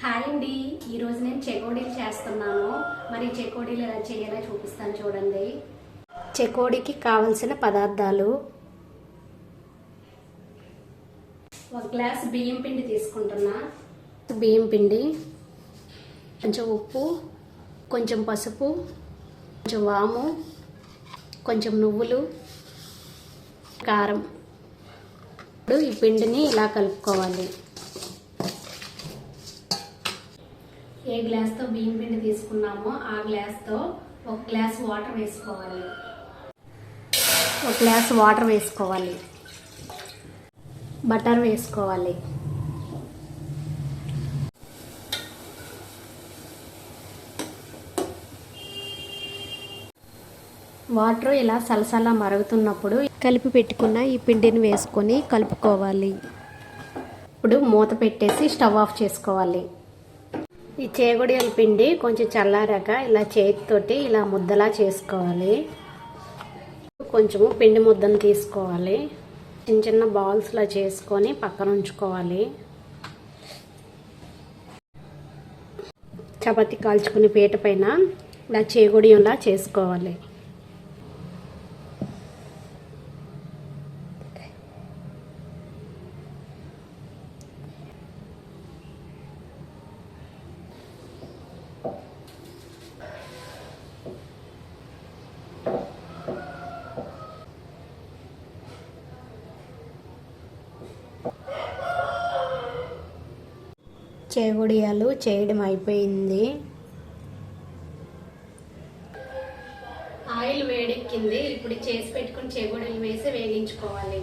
Hi అండి. ఈరోజు నేను చెకోడీలు చేస్తున్నాను. మరి చెకోడీలు ఎలా చేయాలో చూపిస్తాను చూడండి. చెకోడీకి కావలసిన పదార్థాలు. ఒక గ్లాస్ బియ్యం పిండి తీసుకుంటున్నా. బియ్యం పిండి కొంచెం ఉప్పు కొంచెం పసుపు కొంచెం వాము కొంచెం నువ్వులు కారం. ఇప్పుడు ఈ పిండిని ఇలా కలుపుకోవాలి. ఏ గ్లాస్తో బియ్యం పిండి తీసుకున్నామో ఆ గ్లాస్తో ఒక గ్లాస్ వాటర్ వేసుకోవాలి. ఒక గ్లాస్ వాటర్ వేసుకోవాలి. బటర్ వేసుకోవాలి. వాటర్ ఇలా సలసలా మరుగుతున్నప్పుడు కలిపి పెట్టుకున్న ఈ పిండిని వేసుకొని కలుపుకోవాలి. ఇప్పుడు మూత పెట్టేసి స్టవ్ ఆఫ్ చేసుకోవాలి. ఈ చేగుడియల పిండి కొంచెం చల్లారాక ఇలా చేతితోటి ఇలా ముద్దలా చేసుకోవాలి. కొంచెము పిండి ముద్దను తీసుకోవాలి. చిన్న చిన్న బాల్స్లా చేసుకొని పక్కన ఉంచుకోవాలి. చపాతి కాల్చుకుని పీట పైన ఇలా చేగుడియంలా చేసుకోవాలి. చేగుడియాలు చేయడం అయిపోయింది. ఆయిల్ వేడెక్కింది. ఇప్పుడు చేసి పెట్టుకుని చేగుడిలు వేసి వేగించుకోవాలి.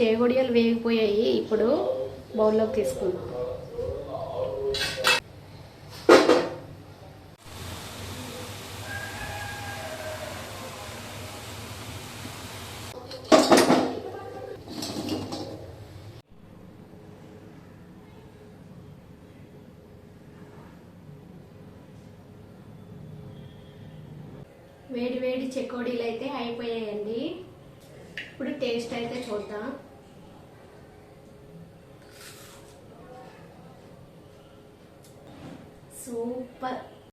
చేగుడియలు వేగిపోయాయి. ఇప్పుడు బౌల్లోకి తీసుకుందాం. వేడి వేడి చెకోడీలు అయితే అయిపోయాయండి. ఇప్పుడు టేస్ట్ అయితే చూద్దాం. సూపర్.